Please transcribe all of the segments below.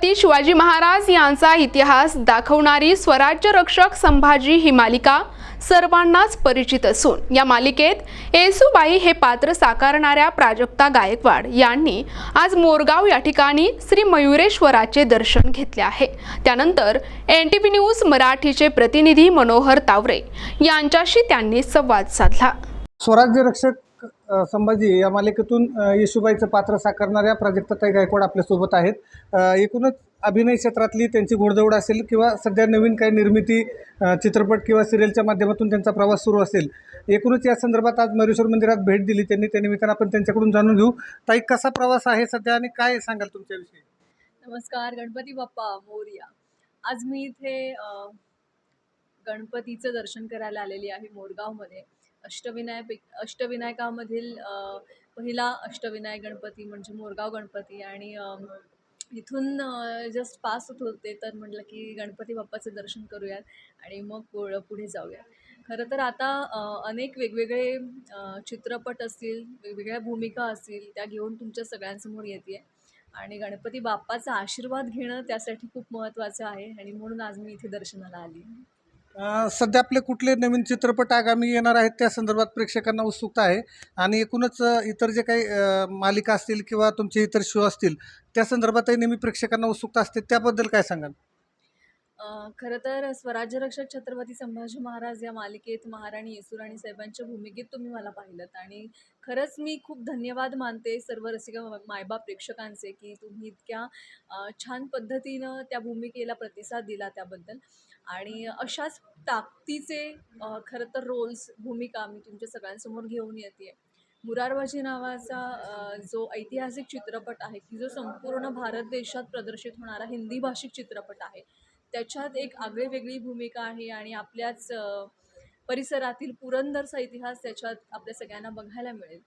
छत्रपती शिवाजी महाराज यांचा इतिहास दाखवणारी स्वराज्य रक्षक संभाजी ही मालिका सर्वांनाच परिचित असून या मालिकेत येसुबाई हे पात्र साकारणाऱ्या प्राजक्ता गायकवाड यांनी आज मोरगाव या ठिकाणी श्री मयुरेश्वराचे दर्शन घेतले आहे. त्यानंतर एन टी व्ही न्यूज मराठीचे प्रतिनिधी मनोहर तावरे यांच्याशी त्यांनी संवाद साधला. स्वराज्य रक्षक संभाजी या मालिकेतून येशुबाईचं पात्र साकारणाऱ्या प्राजक्ताताई गायकवाड आपल्यासोबत आहेत. एकूणच अभिनय क्षेत्रातली त्यांची घोडदौड असेल किंवा सध्या नवीन काही निर्मिती चित्रपट किंवा सिरियलच्या माध्यमातून त्यांचा प्रवास सुरू असेल एकूणच या संदर्भात आज मरेश्वर मंदिरात भेट दिली. त्यांनी त्यानिमित्तानं आपण त्यांच्याकडून जाणून घेऊ. ताई कसा प्रवास आहे सध्या आणि काय सांगाल तुमच्याविषयी? नमस्कार गणपती बाप्पा मोरया. आज मी इथे गणपतीचं दर्शन करायला आलेली आहे मोरगावमध्ये. अष्टविनायक अष्टविनायकामधील पहिला अष्टविनायक गणपती म्हणजे मोरगाव गणपती आणि इथून जस्ट पास होत होते तर म्हटलं की गणपती बाप्पाचं दर्शन करूयात आणि मग पुढे जाऊयात. खरं तर आता अनेक वेगवेगळे चित्रपट असतील वेगवेगळ्या भूमिका असतील त्या घेऊन तुमच्या सगळ्यांसमोर येते आणि गणपती बाप्पाचा आशीर्वाद घेणं त्यासाठी खूप महत्त्वाचं आहे आणि म्हणून आज मी इथे दर्शनाला आली आहे. सध्या आपले कुठले नवीन चित्रपट आगामी येणार आहेत त्या संदर्भात प्रेक्षकांना उत्सुकता आहे. आणि एकूणच इतर जे काही मालिका असतील किंवा तुमचे इतर शो असतील त्या संदर्भातही नेहमी प्रेक्षकांना उत्सुकता असते. त्याबद्दल काय सांगाल? खरं तर स्वराज्य रक्षक छत्रपती संभाजी महाराज या मालिकेत महाराणी येसुराणी साहेबांच्या भूमिकेत तुम्ही मला पाहिलं आणि खरंच मी खूप धन्यवाद मानते सर्व रसिका मायबाप प्रेक्षकांचे की तुम्ही इतक्या छान पद्धतीनं त्या भूमिकेला प्रतिसाद दिला त्याबद्दल. आणि अशाच ताकदीचे खरं तर रोल्स भूमिका मी तुमच्या सगळ्यांसमोर घेऊन येते मुरारबाजी नावाचा जो ऐतिहासिक चित्रपट आहे की जो संपूर्ण भारत देशात प्रदर्शित होणारा हिंदी भाषिक चित्रपट आहे त्याच्यात एक आगळीवेगळी भूमिका आहे आणि आपल्याच परिसरातील पुरंदरचा इतिहास त्याच्यात आपल्या सगळ्यांना बघायला मिळेल.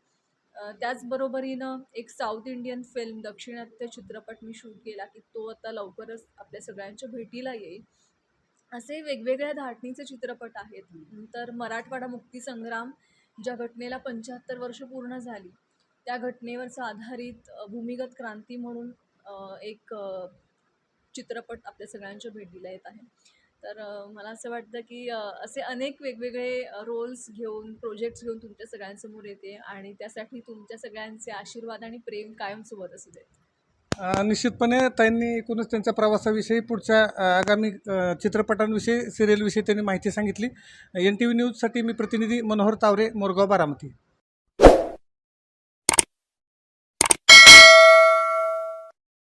त्याचबरोबरीनं एक साऊथ इंडियन फिल्म दक्षिणात्य चित्रपट मी शूट केला की तो आता लवकरच आपल्या सगळ्यांच्या भेटीला येईल. असे वेगवेगळ्या धाटणीचे चित्रपट आहेत. नंतर मराठवाडा मुक्तीसंग्राम ज्या घटनेला पंच्याहत्तर वर्ष पूर्ण झाली त्या घटनेवरचं आधारित भूमिगत क्रांती म्हणून एक चित्रपट आपल्या सगळ्यांच्या भेटीला येत आहे. तर मला असं वाटतं की असे अनेक वेगवेगळे रोल्स घेऊन प्रोजेक्ट्स घेऊन तुमच्या सगळ्यांसमोर येते आणि त्यासाठी तुमच्या सगळ्यांचे आशीर्वाद आणि प्रेम कायमसोबत असू देत. निश्चितपणे त्यांनी एकूणच त्यांच्या प्रवासाविषयी पुढच्या आगामी चित्रपटांविषयी सिरियलविषयी त्यांनी माहिती सांगितली. एन टी व्ही न्यूजसाठी मी प्रतिनिधी मनोहर तावरे मोरगाव बारामती.